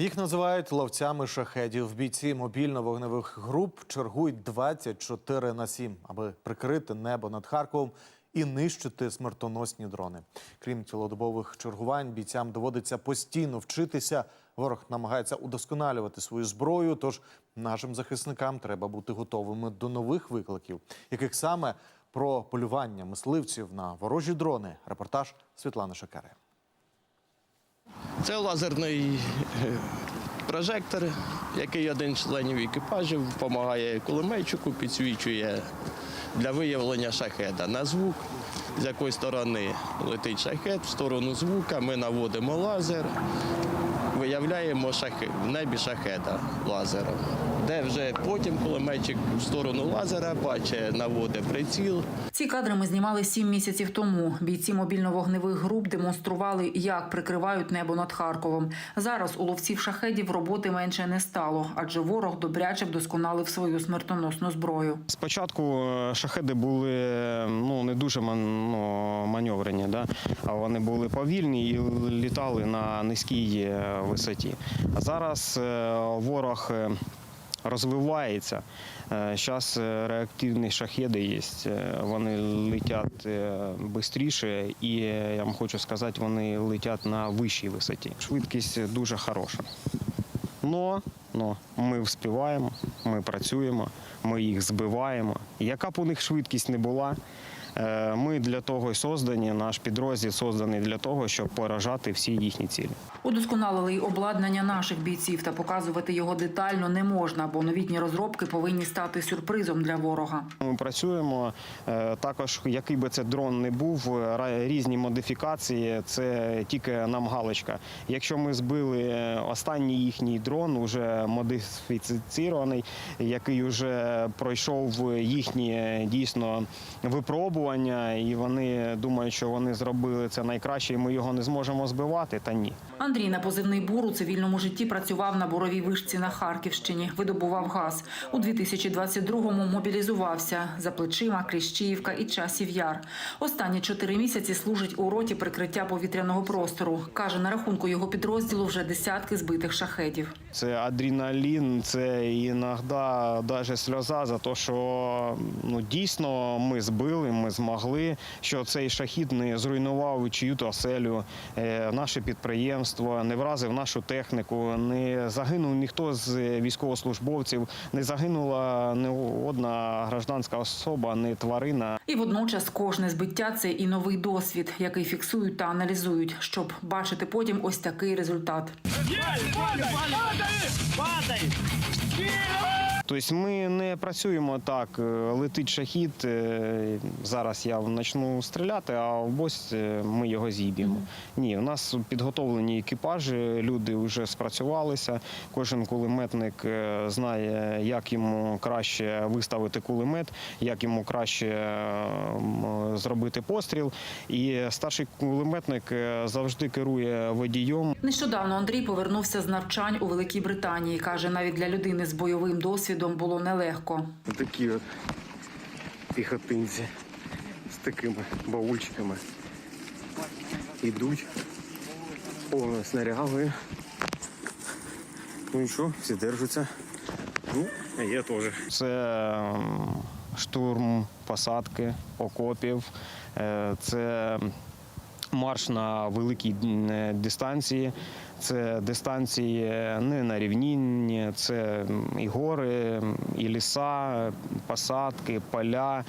Їх називають ловцями шахедів. Бійці мобільно-вогневих груп чергують 24 на 7, аби прикрити небо над Харковом і нищити смертоносні дрони. Крім цілодобових чергувань, бійцям доводиться постійно вчитися. Ворог намагається удосконалювати свою зброю. Тож нашим захисникам треба бути готовими до нових викликів, яких саме про полювання мисливців на ворожі дрони. Репортаж Світлани Шакари. Це лазерний е, прожектор, який один з членів екіпажу допомагає кулеметчику, підсвічує для виявлення шахеда на звук, з якої сторони летить шахет, в сторону звука ми наводимо лазер, виявляємо шахет, в небі шахеда лазером. Де вже потім кулеметчик в сторону лазера бачить, наводить приціл, Ці кадри ми знімали сім місяців тому. Бійці мобільно-вогневих груп демонстрували, як прикривають небо над Харковом. Зараз у ловців шахедів роботи менше не стало, адже ворог добряче вдосконалив свою смертоносну зброю. Спочатку е, шахеди були ну, не дуже ну, маневрені, да? а вони були повільні і літали на низькій е, висоті. А зараз е, ворог е, розвивається. Зараз реактивні шахеди є, е, вони летять швидше, і е, я вам хочу сказати, вони летять на вищій висоті. Швидкість дуже хороша. Но, но ми вспіваємо, ми працюємо, ми їх збиваємо. Яка б у них швидкість не була, е, ми для того й создані, наш підрозділ созданий для того, щоб поражати всі їхні цілі. Удосконалили й обладнання наших бійців та показувати його детально не можна, бо новітні розробки повинні стати сюрпризом для ворога. Ми працюємо е, також, який би це дрон не був, різні модифікації. Це тільки нам галочка. Якщо ми збили е, останній їхній дрон, уже модифіцірований, який вже пройшов їхні е, дійсно випробування, і вони думають, що вони зробили це найкраще, і ми його не зможемо збивати. Та ні. Андрій на позивний бур у цивільному житті працював на буровій вишці на Харківщині, видобував газ. У 2022-му мобілізувався за плечима Кліщіївка і Часів Яр. Останні чотири місяці служить у роті прикриття повітряного простору. Каже, на рахунку його підрозділу вже десятки збитих шахедів. Це адреналін, це іноді навіть сльоза за те, що ну, дійсно ми збили, ми змогли, що цей шахід не зруйнував чию-то оселю, е, наше підприємство, не вразив нашу техніку, не загинув ніхто з військовослужбовців, не загинула не одна гражданська особа, не тварина. І водночас кожне збиття це і новий досвід, який фіксують та аналізують, щоб бачити потім ось такий результат. Тобто ми не працюємо так, е, летить шахід, е, зараз я почну стріляти, а ось е, ми його зіб'ємо. Ні, у нас підготовлені екіпажі, люди вже спрацювалися. Кожен кулеметник знає, як йому краще виставити кулемет, як йому краще зробити постріл. І старший кулеметник завжди керує водієм. Нещодавно Андрій повернувся з навчань у Великій Британії. каже, навіть для людини з бойовим досвідом було нелегко. Такі от піхотинці з такими баульчиками ідуть повно снарягою. Ну і що, всі держаться. Ну, а я теж. Це штурм посадки окопів, е, це марш на великій е, дистанції. Це дистанції не на рівнінні, це і гори, і ліса, посадки, поля.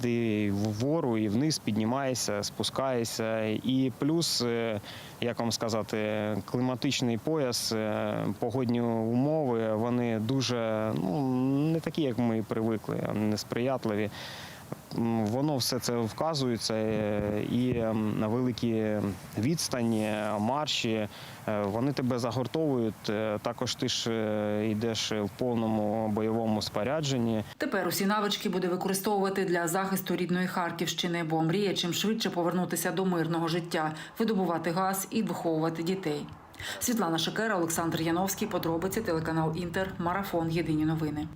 Ти вгору і вниз піднімаєшся, спускаєшся. І плюс, е, як вам сказати, кліматичний пояс, е, погодні умови, вони дуже ну, не такі, як ми привикли, несприятливі. Воно все це вказується е, і на великі відстані, марші, е, вони тебе загортовують. Е, Також ти ж йдеш в повному бойовому спорядженні. Тепер усі навички буде використовувати для захисту рідної Харківщини, бо мріє чим швидше повернутися до мирного життя, видобувати газ і виховувати дітей. Світлана Шекера, Олександр Яновський. Подробиці телеканал Інтер. Марафон. Єдині новини.